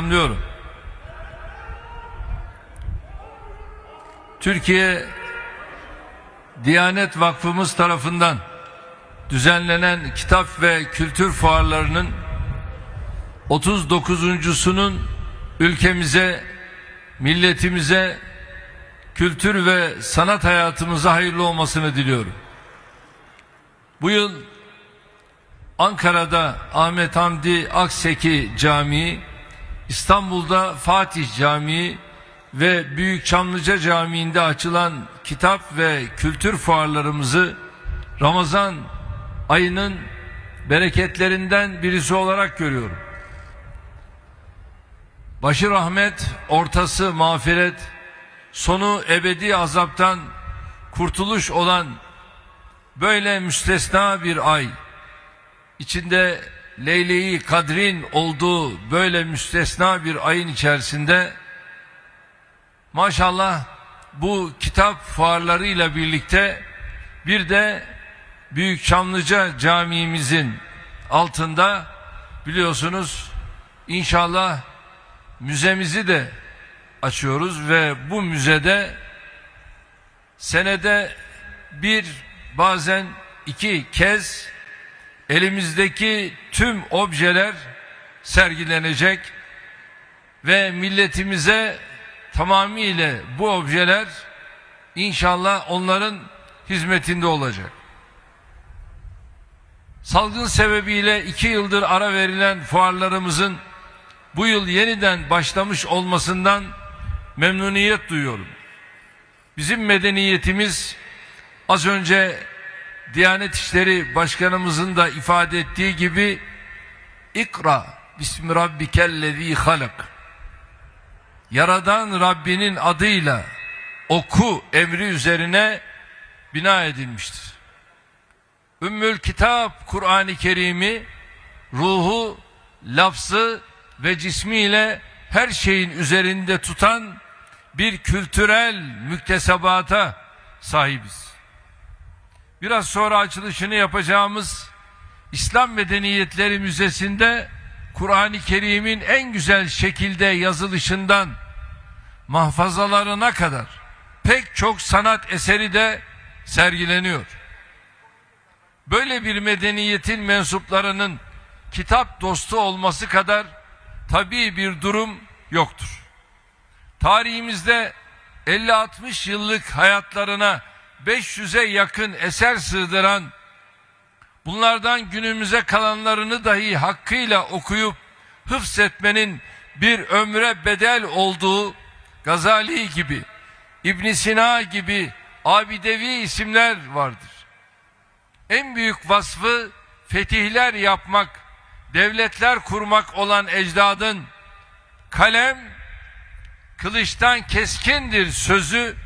Anlıyorum. Türkiye Diyanet Vakfımız tarafından düzenlenen kitap ve kültür fuarlarının 39.sunun ülkemize, milletimize, kültür ve sanat hayatımıza hayırlı olmasını diliyorum. Bu yıl Ankara'da Ahmet Hamdi Akseki Camii, İstanbul'da Fatih Camii ve Büyük Çamlıca Camii'nde açılan kitap ve kültür fuarlarımızı Ramazan ayının bereketlerinden birisi olarak görüyorum. Başı rahmet, ortası mağfiret, sonu ebedi azaptan kurtuluş olan böyle müstesna bir ay, içinde Leyle-i Kadrin olduğu böyle müstesna bir ayın içerisinde maşallah bu kitap fuarlarıyla birlikte bir de Büyük Çamlıca Camiimizin altında biliyorsunuz inşallah müzemizi de açıyoruz ve bu müzede senede bir bazen iki kez elimizdeki tüm objeler sergilenecek ve milletimize tamamıyla bu objeler inşallah onların hizmetinde olacak. Salgın sebebiyle iki yıldır ara verilen fuarlarımızın bu yıl yeniden başlamış olmasından memnuniyet duyuyorum. Bizim medeniyetimiz az önce Diyanet İşleri Başkanımızın da ifade ettiği gibi İkra Bismi Rabbikellezî halak Yaradan Rabbinin adıyla oku emri üzerine bina edilmiştir. Ümmül Kitap Kur'an-ı Kerim'i ruhu, lafzı ve cismiyle her şeyin üzerinde tutan bir kültürel müktesebata sahibiz. Biraz sonra açılışını yapacağımız İslam Medeniyetleri Müzesi'nde Kur'an-ı Kerim'in en güzel şekilde yazılışından mahfazalarına kadar pek çok sanat eseri de sergileniyor. Böyle bir medeniyetin mensuplarının kitap dostu olması kadar tabii bir durum yoktur. Tarihimizde 50-60 yıllık hayatlarına 500'e yakın eser sığdıran bunlardan günümüze kalanlarını dahi hakkıyla okuyup hıfzetmenin bir ömre bedel olduğu Gazali gibi, İbn Sina gibi abidevi isimler vardır. En büyük vasfı fetihler yapmak, devletler kurmak olan ecdadın kalem kılıçtan keskindir sözü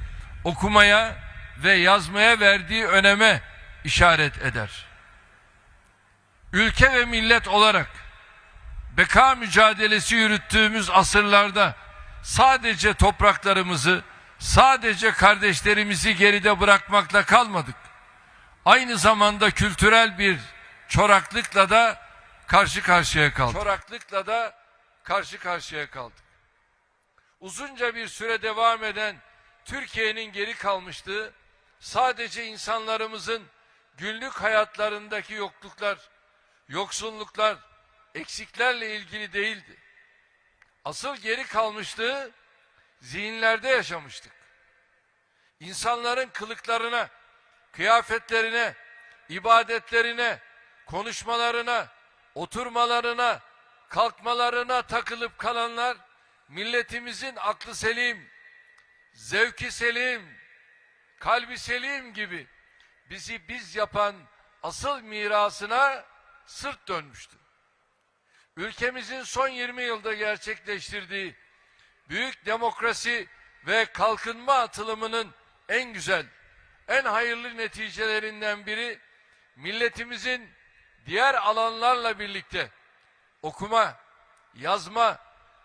okumaya ve yazmaya verdiği öneme işaret eder. Ülke ve millet olarak beka mücadelesi yürüttüğümüz asırlarda sadece topraklarımızı, sadece kardeşlerimizi geride bırakmakla kalmadık. Aynı zamanda kültürel bir çoraklıkla da karşı karşıya kaldık. Çoraklıkla da karşı karşıya kaldık. Uzunca bir süre devam eden Türkiye'nin geri kalmışlığı sadece insanlarımızın günlük hayatlarındaki yokluklar, yoksulluklar, eksiklerle ilgili değildi. Asıl geri kalmışlığı zihinlerde yaşamıştık. İnsanların kılıklarına, kıyafetlerine, ibadetlerine, konuşmalarına, oturmalarına, kalkmalarına takılıp kalanlar milletimizin aklı selim, zevki selim, kalbi selim gibi bizi biz yapan asıl mirasına sırt dönmüştü. Ülkemizin son 20 yılda gerçekleştirdiği büyük demokrasi ve kalkınma atılımının en güzel, en hayırlı neticelerinden biri milletimizin diğer alanlarla birlikte okuma, yazma,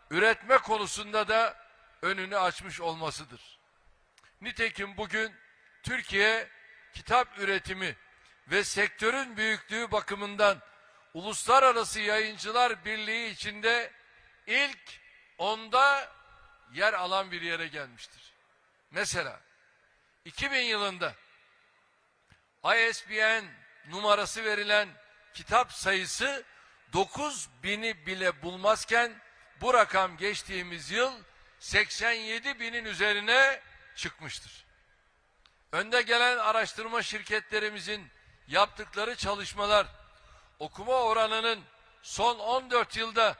üretme konusunda da önünü açmış olmasıdır. Nitekim bugün Türkiye kitap üretimi ve sektörün büyüklüğü bakımından Uluslararası Yayıncılar Birliği içinde ilk onda yer alan bir yere gelmiştir. Mesela 2000 yılında ISBN numarası verilen kitap sayısı 9000'i bile bulmazken bu rakam geçtiğimiz yıl 87 binin üzerine çıkmıştır. Önde gelen araştırma şirketlerimizin yaptıkları çalışmalar okuma oranının son 14 yılda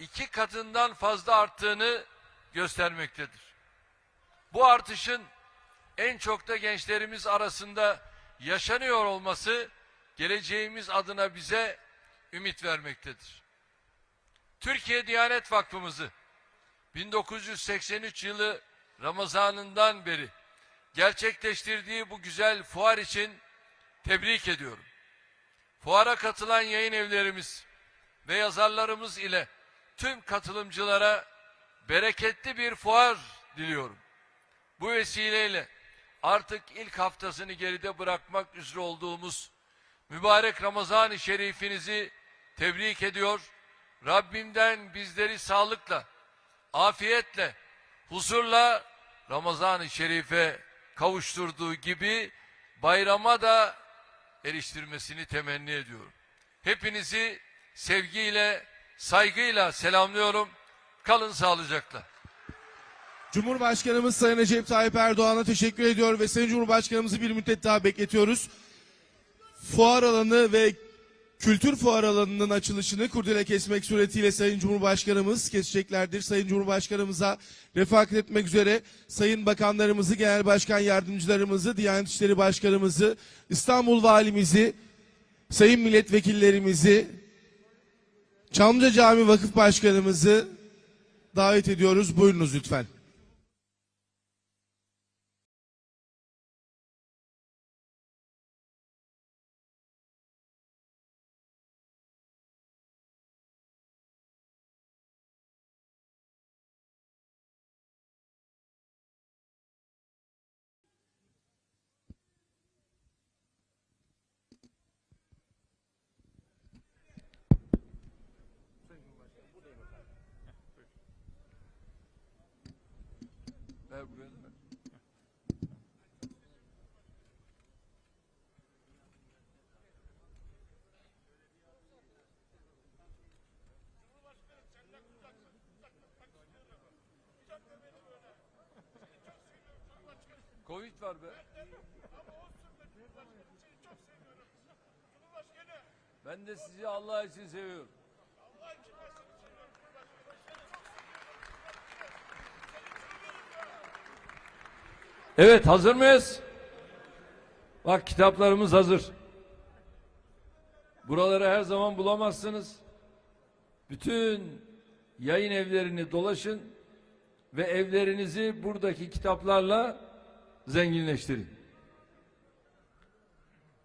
iki katından fazla arttığını göstermektedir. Bu artışın en çok da gençlerimiz arasında yaşanıyor olması geleceğimiz adına bize ümit vermektedir. Türkiye Diyanet Vakfımızı 1983 yılı Ramazanından beri gerçekleştirdiği bu güzel fuar için tebrik ediyorum. Fuara katılan yayın evlerimiz ve yazarlarımız ile tüm katılımcılara bereketli bir fuar diliyorum. Bu vesileyle artık ilk haftasını geride bırakmak üzere olduğumuz mübarek Ramazan-ı Şerifinizi tebrik ediyor. Rabbimden bizleri sağlıkla, afiyetle, huzurla Ramazan-ı Şerif'e kavuşturduğu gibi bayrama da eriştirmesini temenni ediyorum. Hepinizi sevgiyle, saygıyla selamlıyorum. Kalın sağlıcakla. Cumhurbaşkanımız Sayın Recep Tayyip Erdoğan'a teşekkür ediyor ve Sayın Cumhurbaşkanımızı bir müddet daha bekletiyoruz. Fuar alanı ve kültür fuar alanının açılışını kurdele kesmek suretiyle Sayın Cumhurbaşkanımız keseceklerdir. Sayın Cumhurbaşkanımıza refakat etmek üzere Sayın Bakanlarımızı, Genel Başkan Yardımcılarımızı, Diyanet İşleri Başkanımızı, İstanbul Valimizi, Sayın Milletvekillerimizi, Çamlıca Cami Vakıf Başkanımızı davet ediyoruz. Buyurunuz lütfen. Covid var be. Ben de sizi Allah için seviyorum. Evet hazır mıyız? Bak kitaplarımız hazır. Buraları her zaman bulamazsınız. Bütün yayın evlerini dolaşın ve evlerinizi buradaki kitaplarla zenginleştirin.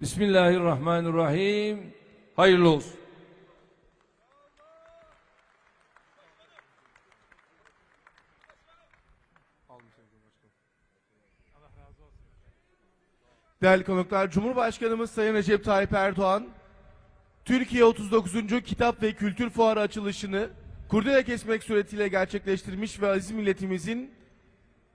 Bismillahirrahmanirrahim. Hayırlı olsun. Değerli konuklar, Cumhurbaşkanımız Sayın Recep Tayyip Erdoğan, Türkiye 39. Kitap ve Kültür Fuarı açılışını kurdele kesmek suretiyle gerçekleştirmiş ve aziz milletimizin